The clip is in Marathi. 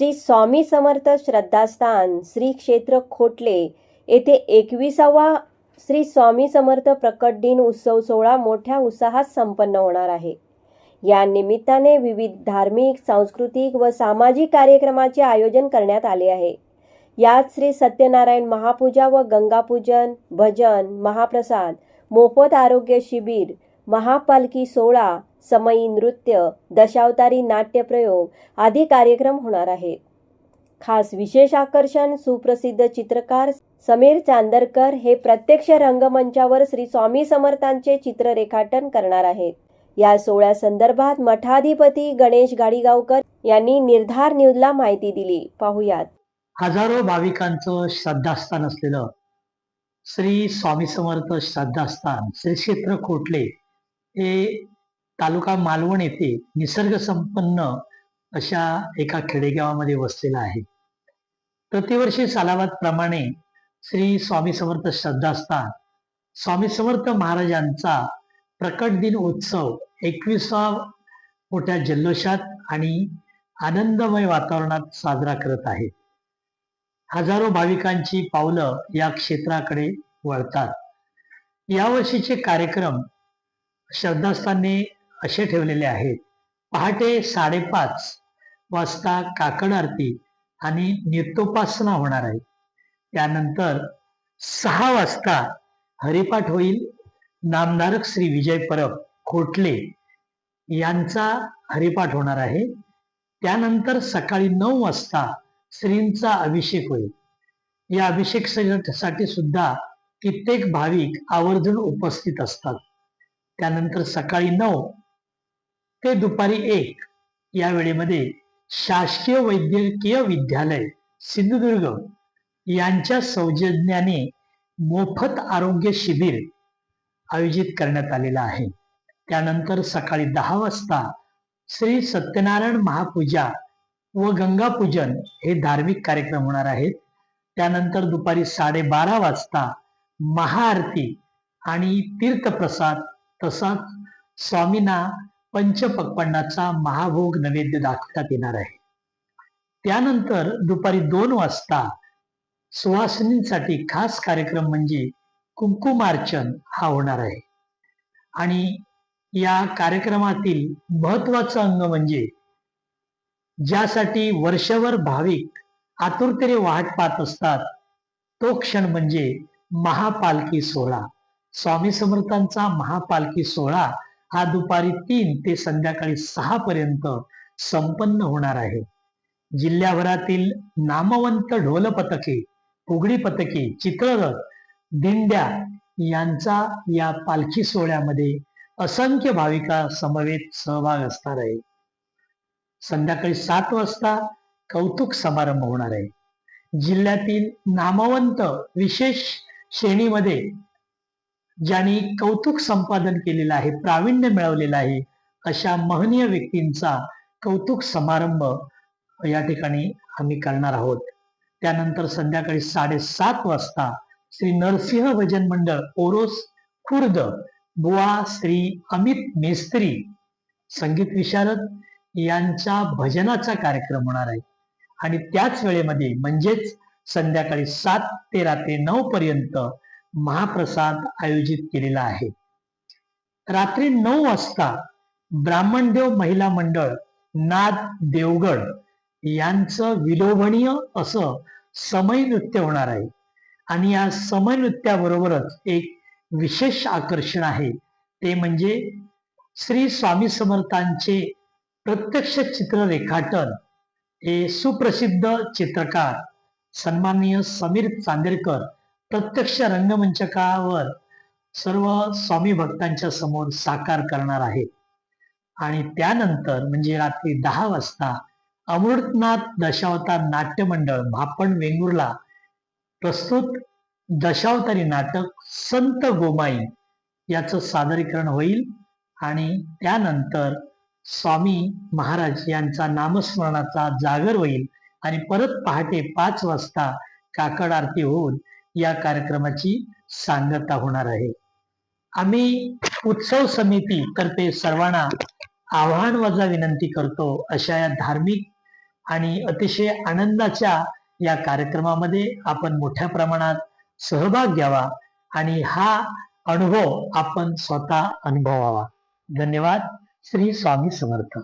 श्री स्वामी समर्थ श्रद्धास्थान श्री क्षेत्र खोटले येथे एकविसावा श्री स्वामी समर्थ प्रकट दिन उत्सव सोहळा मोठ्या उत्साहात संपन्न होणार आहे. या निमित्ताने विविध धार्मिक सांस्कृतिक व सामाजिक कार्यक्रमाचे आयोजन करण्यात आले आहे. यात श्री सत्यनारायण महापूजा व गंगापूजन भजन महाप्रसाद मोफत आरोग्य शिबिर महापालखी सोहळा समयी नृत्य दशावतारी नाट्यप्रयोग आदी कार्यक्रम होणार आहेत खास विशेष आकर्षण सुप्रसिद्ध चित्रकार समीर चांदरकर हे प्रत्यक्ष रंगमंचावर श्री स्वामी समर्थांचे चित्र रेखाटन करणार आहेत. या सोहळ्यासंदर्भात मठाधिपती गणेश गाडीगावकर यांनी निर्धार न्यूजला माहिती दिली. पाहुयात. हजारो भाविकांचं श्रद्धास्थान असलेलं श्री स्वामी समर्थ श्रद्धास्थान श्री क्षेत्र खोटले हे तालुका मालवण येथे निसर्ग संपन्न अशा एका खेडेगावामध्ये वसलेला आहे. प्रतिवर्षी सालाबाद प्रमाणे श्री स्वामी समर्थ श्रद्धास्थान स्वामी समर्थ महाराजांचा प्रकट दिन उत्सव एकविसा मोठ्या जल्लोषात आणि आनंदमय वातावरणात साजरा करत आहे हजारो भाविकांची पावलं या क्षेत्राकडे वळतात. यावर्षीचे कार्यक्रम श्रद्धास्थानी असे ठेवलेले आहेत. पहाटे साडेपाच वाजता काकड आरती आणि नित्योपासना होणार आहे. त्यानंतर सहा वाजता हरिपाठ होईल. नामधारक श्री विजय परब खोटले यांचा हरिपाठ होणार आहे. त्यानंतर सकाळी नऊ वाजता श्रींचा अभिषेक होईल. या अभिषेकसाठी सुद्धा कित्येक भाविक आवर्जून उपस्थित असतात. त्यानंतर सकाळी नऊ ते दुपारी एक या वेळेमध्ये शासकीय वैद्यकीय विद्यालय सिंधुदुर्ग यांच्या सौजन्याने मोफत आरोग्य शिबिर आयोजित करण्यात आलेलं आहे. त्यानंतर सकाळी दहा वाजता श्री सत्यनारायण महापूजा व गंगापूजन हे धार्मिक कार्यक्रम होणार आहेत. त्यानंतर दुपारी साडेबारा वाजता महाआरती आणि तीर्थप्रसाद तसाच स्वामींना पंचपक्पन्नाचा महाभोग नैवेद्य दाखवण्यात येणार आहे. त्यानंतर दुपारी दोन वाजता सुवासिनींसाठी खास कार्यक्रम म्हणजे कुंकुमार्चन हा होणार आहे. आणि या कार्यक्रमातील महत्वाचं अंग म्हणजे ज्यासाठी वर्षभर भाविक आतुरतेने वाट पाहत असतात तो क्षण म्हणजे महापालखी सोहळा. स्वामी समर्थांचा महापालखी सोहळा हा दुपारी तीन ते संध्याकाळी सहा पर्यंत संपन्न होणार आहे. जिल्ह्याभरातील नामवंत ढोल पथके उघडी पथके चित्ररथ दिंड्या यांचा या पालखी सोहळ्यामध्ये असंख्य भाविका समवेत सहभाग असणार आहे. संध्याकाळी सात वाजता कौतुक समारंभ होणार आहे. जिल्ह्यातील नामवंत विशेष श्रेणीमध्ये ज्यांनी कौतुक संपादन केलेलं आहे प्रावीण्य मिळवलेलं आहे अशा महनीय व्यक्तींचा कौतुक समारंभ या ठिकाणी आम्ही करणार आहोत. त्यानंतर संध्याकाळी साडेसात वाजता श्री नरसिंह भजन मंडळ ओरोस खुर्द बुवा श्री अमित मेस्त्री संगीत विशारद यांच्या भजनाचा कार्यक्रम होणार आहे. आणि त्याच वेळेमध्ये म्हणजेच संध्याकाळी सात ते रात्री नऊ पर्यंत महाप्रसाद आयोजित केलेला आहे. रात्री नऊ वाजता ब्राह्मणदेव महिला मंडळ नाद देवगड यांचं विलोभनीय असं समय नृत्य होणार आहे. आणि या समय नृत्याबरोबरच एक विशेष आकर्षण आहे. ते म्हणजे श्री स्वामी समर्थांचे प्रत्यक्ष चित्र रेखाटन हे सुप्रसिद्ध चित्रकार सन्माननीय समीर चांदेरकर प्रत्यक्ष रंगमंचकावर सर्व स्वामी भक्तांच्या समोर साकार करणार आहेत आणि त्यानंतर म्हणजे रात्री दहा वाजता अमृतनाथ दशावतार नाट्य मंडळ भापण वेंगुर्ला प्रस्तुत दशावतारी नाटक संत गोमाई याचं सादरीकरण होईल. आणि त्यानंतर स्वामी महाराज यांचा नामस्मरणाचा जागर होईल. आणि परत पहाटे पाच वाजता काकड आरती होऊन या कार्यक्रमाची सांगता होणार आहे. आम्ही उत्सव समिती तर्फे सर्वांना आव्हान वजा विनंती करतो अशा या धार्मिक आणि अतिशय आनंदाच्या या कार्यक्रमामध्ये आपण मोठ्या प्रमाणात सहभाग घ्यावा आणि हा अनुभव आपण स्वतः अनुभवावा. धन्यवाद. श्री स्वामी समर्थ.